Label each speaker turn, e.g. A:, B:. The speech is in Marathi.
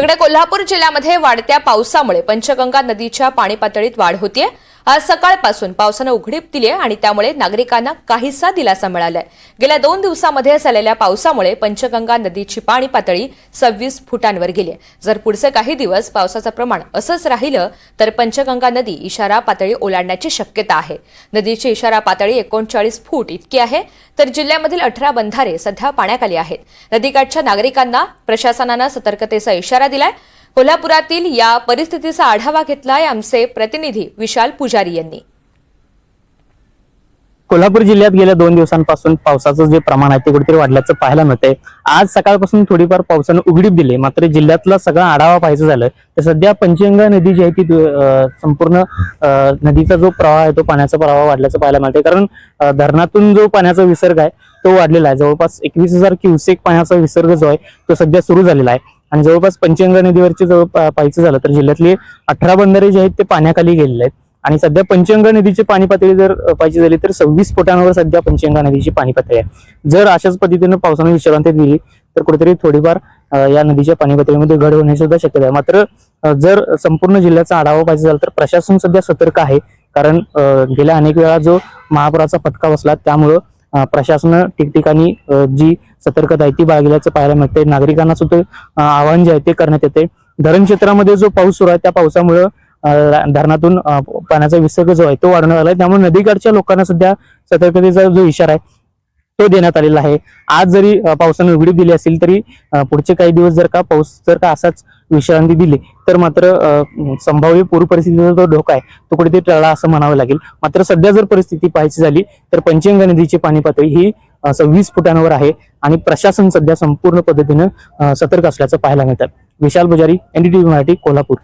A: तिकडे कोल्हापूर जिल्ह्यामध्ये वाढत्या पावसामुळे पंचगंगा नदीच्या पाणी पातळीत वाढ होतीये. आज सकाळपासून पावसानं उघडीप दिली आहे आणि त्यामुळे नागरिकांना काहीसा दिलासा मिळालाय. गेल्या दोन दिवसामध्ये झालेल्या पावसामुळे पंचगंगा नदीची पाणी पातळी सव्वीस फुटांवर गेली जर पुढचे काही दिवस पावसाचं प्रमाण असंच राहिलं तर पंचगंगा नदी इशारा पातळी ओलांडण्याची शक्यता आहे. नदीची इशारा पातळी एकोणचाळीस फूट इतकी आहे तर जिल्ह्यामधील अठरा बंधारे सध्या पाण्याखाली आहेत. नदीकाठच्या नागरिकांना प्रशासनानं सतर्कतेचा इशारा दिलाय. कोल्हापुरातील या परिस्थितीचा आढावा घेतलाय आमचे प्रतिनिधी विशाल पुजारी यांनी.
B: कोल्हापूर जिल्ह्यात गेल्या दोन दिवसांपासून पावसाचं जे प्रमाण आहे ते कुठेतरी वाढल्याचं पाहायला मिळतंय. आज सकाळपासून थोडीफार पावसानं उघडीप दिली मात्र जिल्ह्यातला सगळा आढावा पाहायचं झालं तर सध्या पंचगंगा नदी जी आहे ती संपूर्ण नदीचा जो प्रवाह आहे तो पाण्याचा प्रवाह वाढल्याचं पाहायला मिळतंय. कारण धरणातून जो पाण्याचा विसर्ग आहे तो वाढलेला आहे. जवळपास एकवीस हजार क्युसेक पाण्याचा विसर्ग जो आहे तो सध्या सुरू झालेला आहे. आणि जवळपास पंचगंगा नदीवरचे जवळ पाहायचं झालं तर जिल्ह्यातले अठरा बंधारे जे आहेत ते पाण्याखाली गेलेले आहेत. आणि सध्या पंचगंगा नदीची पाणी पातळी जर पाहिजे झाली तर सव्वीस फुटांवर सध्या पंचगंगा नदीची पाणी पातळी आहे. जर अशाच पद्धतीनं पावसानं विश्रांती दिली तर कुठेतरी थोडीफार या नदीच्या पाणी पातळीमध्ये घड होण्याची सुद्धा शक्यता आहे. मात्र जर संपूर्ण जिल्ह्याचा आढावा पाहिजे झाला तर प्रशासन सध्या सतर्क आहे. कारण गेल्या अनेक वेळा जो महापुराचा फटका बसला त्यामुळं प्रशासन ठिकठिकाणी जी सतर्कता आहे ती बाळगल्याचं पाहायला मिळते नागरिकांना सुद्धा आवाहन जे आहे ते करण्यात येते धरण क्षेत्रामध्ये जो पाऊस सुरू आहे त्या पावसामुळं धरणातून पाण्याचा विसर्ग जो आहे तो वाढवण्यात आहे त्यामुळे नदीकाठच्या लोकांना सध्या सतर्कतेचा जो इशारा आहे तो देण्यात आलेला आहे. आज जरी पावसानं उघडी दिली असेल तरी पुढचे काही दिवस जर का पाऊस जर का असाच विश्रांती दिली तर मात्र संभाव्य पूर परिस्थितीचा जो धोका आहे तो कुठेतरी टळला असं म्हणावं लागेल. मात्र सध्या जर परिस्थिती पाहायची झाली तर पंचगंगा नदीची पाणी पातळी ही सव्वीस फुटांवर आहे आणि प्रशासन सध्या संपूर्ण पद्धतीनं सतर्क असल्याचं पाहायला मिळतं. विशाल पुजारी एनडीटीव्ही मराठी कोल्हापूर.